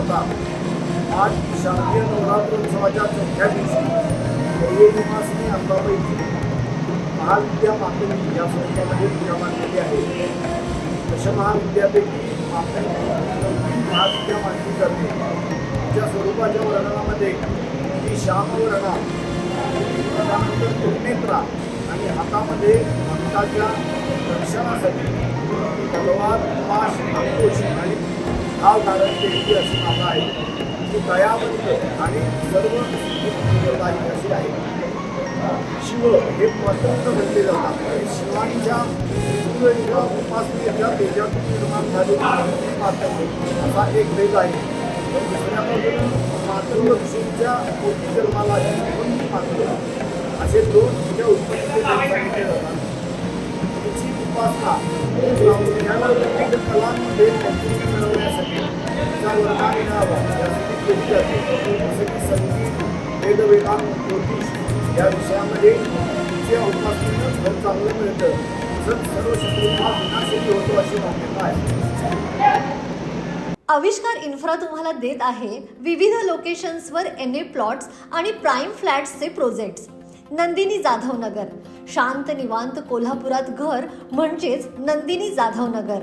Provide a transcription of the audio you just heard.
माता आज शारदीय नवरात्रोत्सवाच्या चौथ्या दिवशी दैवी निवासिनी अंबाबाईची महाविद्या माध्यमिक या स्वरूपामध्ये पूजा मांडलेली आहे. दशमहाविद्यापैकी माध्यमिक महाविद्या मांडली जाते. तिच्या स्वरूपाच्या वर्णनामध्ये ही श्यामवर्णा त्यानंतर त्रिनेत्रा आणि हातामध्ये भक्ताच्या रक्षणासाठी तलवार पाश अंकुश आणि हा कारण केलेली अशी माता आहे. की दयावंत आणि सर्व सुखदायी अशी आहे. शिव हे स्वतंत्र म्हटले जातात. शिवांच्या शिवलिंगा उपासनेच्या तेजातून निर्माण झालेली माता असा एक भेद आहे. तर दुसऱ्या बाजूला मातृलक्ष्मीच्या मोठी जन्माला मात्र असे दोन तिच्या उत्पत्तीचे सांगितले जातात. तिची उपासना प्रामुख्यानं विविध कलांमध्ये यासाठी केली जाते जसं की संगीत वेदवेदांत ज्योतिष या विषयामध्ये चांगलं मिळतं तसंच सर्व शत्रूंना विनाशही होतो अशी मान्यता आहे आविष्कार इन्फ्रा तुम्हाला देत आहे विविध लोकेशन्सवर एन ए प्लॉट्स आणि प्राईम फ्लॅट्सचे प्रोजेक्ट्स नंदिनी जाधव नगर शांत निवांत कोल्हापुरात घर म्हणजेच नंदिनी जाधव नगर